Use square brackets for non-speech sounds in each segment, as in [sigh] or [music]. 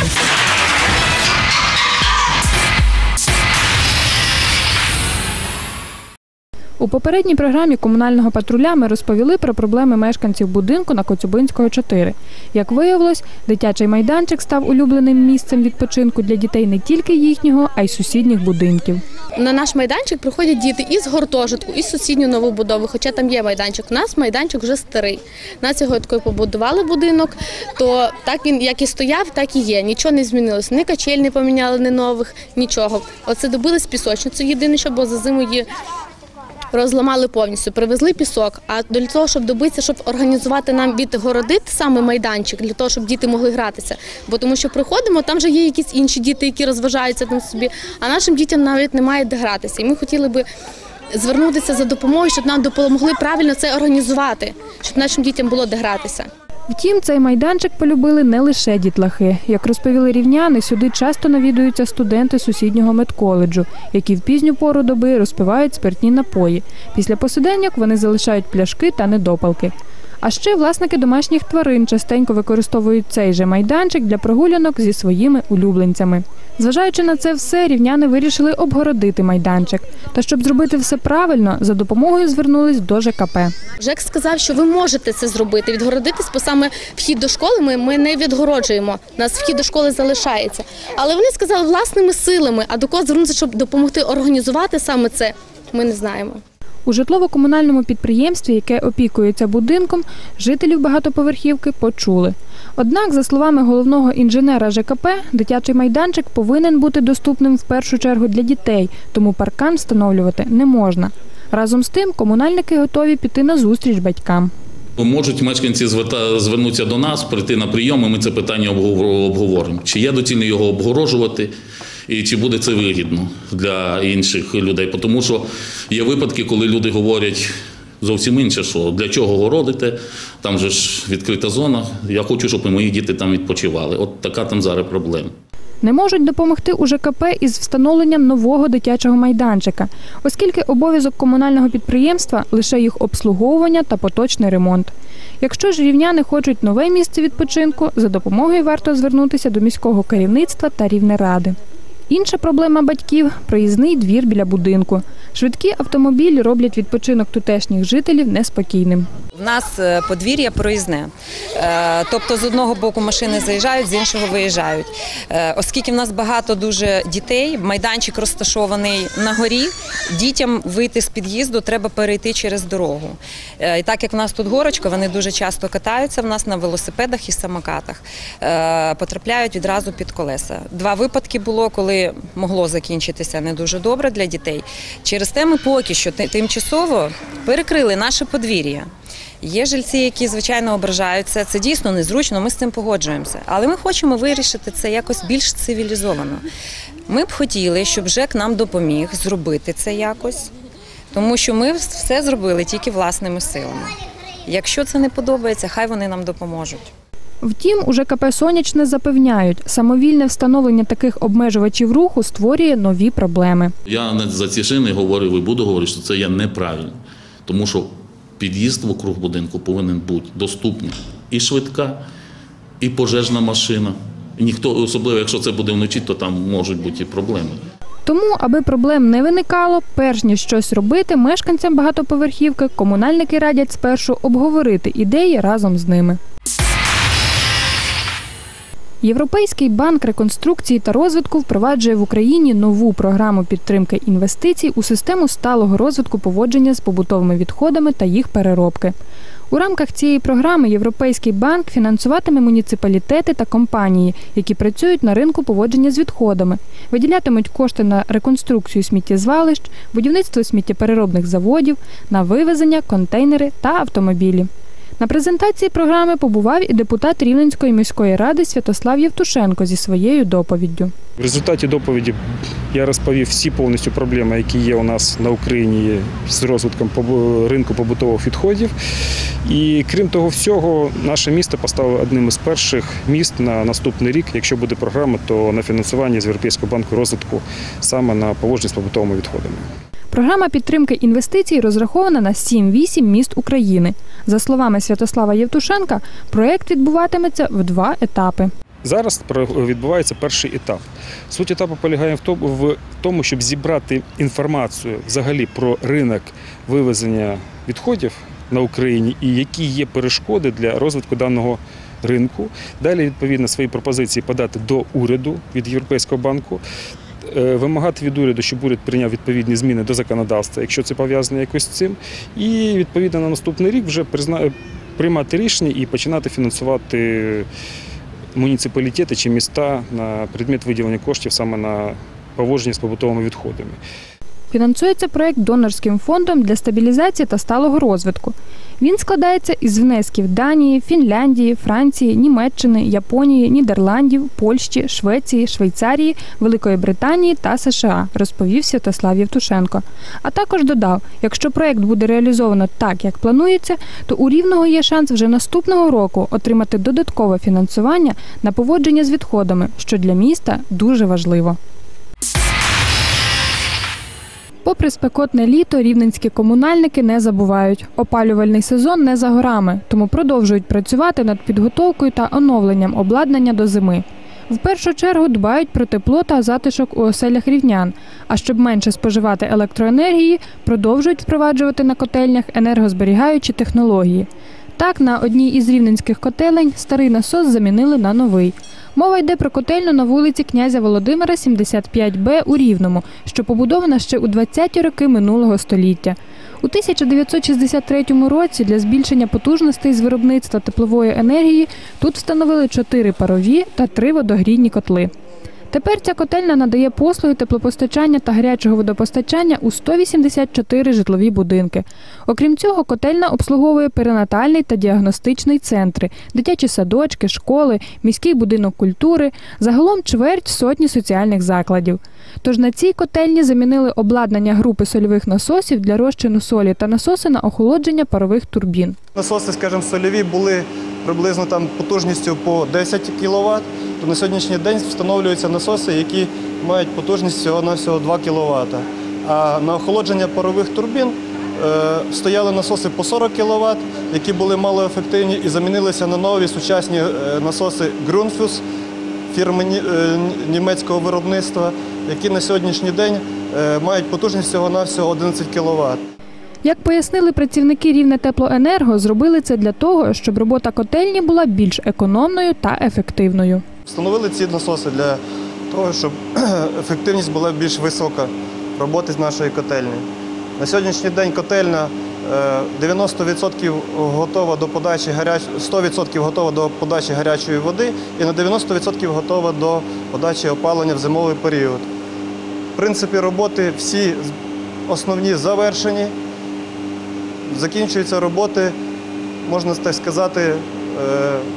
Thank you. У попередній програмі комунального патруля ми розповіли про проблеми мешканців будинку на Коцюбинського 4. Як виявилось, дитячий майданчик став улюбленим місцем відпочинку для дітей не тільки їхнього, а й сусідніх будинків. На наш майданчик приходять діти із гуртожитку, із сусідньої новобудови, хоча там є майданчик. У нас майданчик вже старий. Нас його такою побудували будинок, то так він як і стояв, так і є. Нічого не змінилось. Ні качель не поміняли, ні нових, нічого. Оце добили з пісочницю. Єдине, що було за зиму її розламали повністю, привезли пісок. А для того, щоб добитися, щоб організувати нам відгородити саме майданчик, для того, щоб діти могли гратися. Бо тому, що приходимо, там вже є якісь інші діти, які розважаються там собі, а нашим дітям навіть немає де гратися. І ми хотіли би звернутися за допомогою, щоб нам допомогли правильно це організувати, щоб нашим дітям було де гратися. Втім, цей майданчик полюбили не лише дітлахи. Як розповіли рівняни, сюди часто навідуються студенти сусіднього медколеджу, які в пізню пору доби розпивають спиртні напої. Після посиденьок вони залишають пляшки та недопалки. А ще власники домашніх тварин частенько використовують цей же майданчик для прогулянок зі своїми улюбленцями. Зважаючи на це все, рівняни вирішили обгородити майданчик. Та щоб зробити все правильно, за допомогою звернулись до ЖКП. Жек сказав, що ви можете це зробити, відгородитись, бо саме вхід до школи ми, ми не відгороджуємо. Нас вхід до школи залишається. Але вони сказали власними силами, а до кого звернутися, щоб допомогти організувати саме це, ми не знаємо. У житлово-комунальному підприємстві, яке опікується будинком, жителів багатоповерхівки почули. Однак, за словами головного інженера ЖКП, дитячий майданчик повинен бути доступним в першу чергу для дітей, тому паркан встановлювати не можна. Разом з тим, комунальники готові піти на зустріч батькам. Можуть мешканці звернутися до нас, прийти на прийом, і ми це питання обговор- обговоримо. Чи є доцільно його обгорожувати, і чи буде це вигідно для інших людей. Тому що є випадки, коли люди говорять зовсім інше, що для чого городите, там же ж відкрита зона. Я хочу, щоб і мої діти там відпочивали. От така там зараз проблема. Не можуть допомогти у ЖКП із встановленням нового дитячого майданчика, оскільки обов'язок комунального підприємства лише їх обслуговування та поточний ремонт. Якщо ж рівняни хочуть нове місце відпочинку, за допомогою варто звернутися до міського керівництва та рівнеради. Інша проблема батьків проїзний двір біля будинку. Швидкі автомобілі роблять відпочинок тутешніх жителів неспокійним. В нас е, подвір'я проїзне. Е, Тобто з одного боку машини заїжджають, з іншого виїжджають. Е, Оскільки в нас багато дуже дітей, майданчик розташований на горі, дітям вийти з під'їзду треба перейти через дорогу. І так як в нас тут горочка, вони дуже часто катаються в нас на велосипедах і самокатах, потрапляють відразу під колеса. Два випадки було, коли могло закінчитися не дуже добре для дітей. Через те ми поки що тимчасово перекрили наше подвір'я. Є жильці, які звичайно ображаються. Це дійсно незручно. Ми з цим погоджуємося. Але ми хочемо вирішити це якось більш цивілізовано. Ми б хотіли, щоб ЖЕК нам допоміг зробити це якось, тому що ми все зробили тільки власними силами. Якщо це не подобається, хай вони нам допоможуть. Втім, у ЖКП Сонячне запевняють, самовільне встановлення таких обмежувачів руху створює нові проблеми. Я не за ці шини говорив і буду говорити, що це є неправильно. Тому що під'їзд вокруг будинку повинен бути доступний і швидка, і пожежна машина. І ніхто, особливо якщо це буде вночі, то там можуть бути і проблеми. Тому, аби проблем не виникало, перш ніж щось робити, мешканцям багатоповерхівки комунальники радять спершу обговорити ідеї разом з ними. Європейський банк реконструкції та розвитку впроваджує в Україні нову програму підтримки інвестицій у систему сталого розвитку поводження з побутовими відходами та їх переробки. У рамках цієї програми Європейський банк фінансуватиме муніципалітети та компанії, які працюють на ринку поводження з відходами, виділятимуть кошти на реконструкцію сміттєзвалищ, будівництво сміттєпереробних заводів, на вивезення, контейнери та автомобілі. На презентації програми побував і депутат Рівненської міської ради Святослав Євтушенко зі своєю доповіддю. В результаті доповіді я розповів всі повністю проблеми, які є у нас на Україні з розвитком ринку побутових відходів. І крім того всього, наше місто поставило одним із перших міст на наступний рік, якщо буде програма, то на фінансування з Європейського банку розвитку саме на поводження з побутовими відходами. Програма підтримки інвестицій розрахована на 7-8 міст України. За словами Святослава Євтушенка, проект відбуватиметься в два етапи. Зараз відбувається перший етап. Суть етапу полягає в тому, щоб зібрати інформацію взагалі про ринок вивезення відходів на Україні і які є перешкоди для розвитку даного ринку. Далі, відповідно, свої пропозиції подати до уряду від Європейського банку. Е, Вимагати від уряду, щоб уряд прийняв відповідні зміни до законодавства, якщо це пов'язано якось з цим, і відповідно на наступний рік вже приймати рішення і починати фінансувати муніципалітети чи міста на предмет виділення коштів саме на поводження з побутовими відходами. Фінансується проект донорським фондом для стабілізації та сталого розвитку. Він складається із внесків Данії, Фінляндії, Франції, Німеччини, Японії, Нідерландів, Польщі, Швеції, Швейцарії, Великої Британії та США, розповів Святослав Євтушенко. А також додав, якщо проект буде реалізовано так, як планується, то у рівного є шанс вже наступного року отримати додаткове фінансування на поводження з відходами, що для міста дуже важливо. Попри спекотне літо, рівненські комунальники не забувають. Опалювальний сезон не за горами, тому продовжують працювати над підготовкою та оновленням обладнання до зими. В першу чергу дбають про тепло та затишок у оселях рівнян. А щоб менше споживати електроенергії, продовжують впроваджувати на котельнях енергозберігаючі технології. Так, на одній із рівненських котелень старий насос замінили на новий. Мова йде про котельну на вулиці князя Володимира, 75Б у Рівному, що побудована ще у 20-ті роки минулого століття. У 1963 році для збільшення потужностей з виробництва теплової енергії тут встановили чотири парові та три водогрійні котли. Тепер ця котельня надає послуги теплопостачання та гарячого водопостачання у 184 житлові будинки. Окрім цього, котельня обслуговує перинатальний та діагностичний центри, дитячі садочки, школи, міський будинок культури, загалом чверть сотні соціальних закладів. Тож на цій котельні замінили обладнання групи сольових насосів для розчину солі та насоси на охолодження парових турбін. Насоси, скажімо, сольові були приблизно там потужністю по 10 кВт, то на сьогоднішній день встановлюються насоси, які мають потужність всього-навсього 2 кВт. А на охолодження парових турбін е, стояли насоси по 40 кВт, які були малоефективні і замінилися на нові сучасні е, насоси Grundfus фірми е, німецького виробництва, які на сьогоднішній день мають потужність всього-навсього 11 кВт. Як пояснили працівники Рівне Теплоенерго, зробили це для того, щоб робота котельні була більш економною та ефективною. Встановили ці насоси для того, щоб [clears throat] ефективність була більш висока роботи з нашої котельні. На сьогоднішній день котельня е, 90% готова до подачі гаряч... 100% готова до подачі гарячої води і на 90% готова до подачі опалення в зимовий період. В принципі, роботи всі основні завершені. Закінчуються роботи, можна так сказати, е,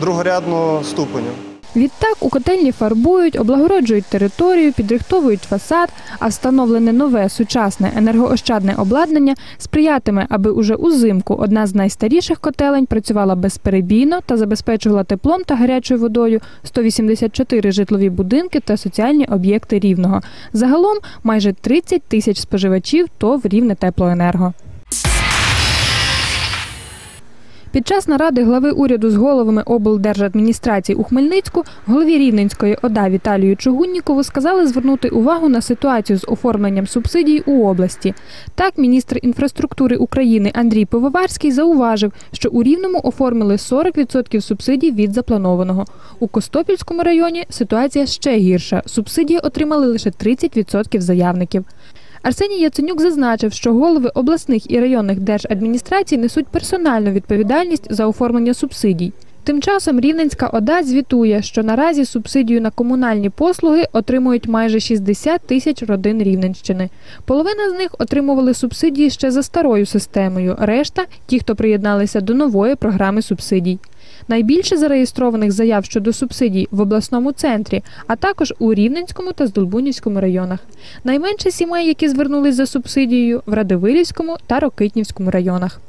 другорядного ступеню. Відтак у котельні фарбують, облагороджують територію, підрихтовують фасад, а встановлене нове сучасне енергоощадне обладнання сприятиме, аби уже узимку одна з найстаріших котелень працювала безперебійно та забезпечувала теплом та гарячою водою 184 житлові будинки та соціальні об'єкти рівного. Загалом майже 30 тисяч споживачів ТОВ рівне теплоенерго. Під час наради глави уряду з головами облдержадміністрацій у Хмельницьку голові Рівненської ОДА Віталію Чугуннікову сказали звернути увагу на ситуацію з оформленням субсидій у області. Так, міністр інфраструктури України Андрій Пивоварський зауважив, що у Рівному оформили 40% субсидій від запланованого. У Костопільському районі ситуація ще гірша. Субсидії отримали лише 30% заявників. Арсеній Яценюк зазначив, що голови обласних і районних держадміністрацій несуть персональну відповідальність за оформлення субсидій. Тим часом Рівненська ОДА звітує, що наразі субсидію на комунальні послуги отримують майже 60 тисяч родин Рівненщини. Половина з них отримували субсидії ще за старою системою. Решта ті, хто приєдналися до нової програми субсидій. Найбільше зареєстрованих заяв щодо субсидій в обласному центрі, а також у Рівненському та Здолбунівському районах. Найменше сімей, які звернулись за субсидією, в Радивилівському та Рокитнівському районах.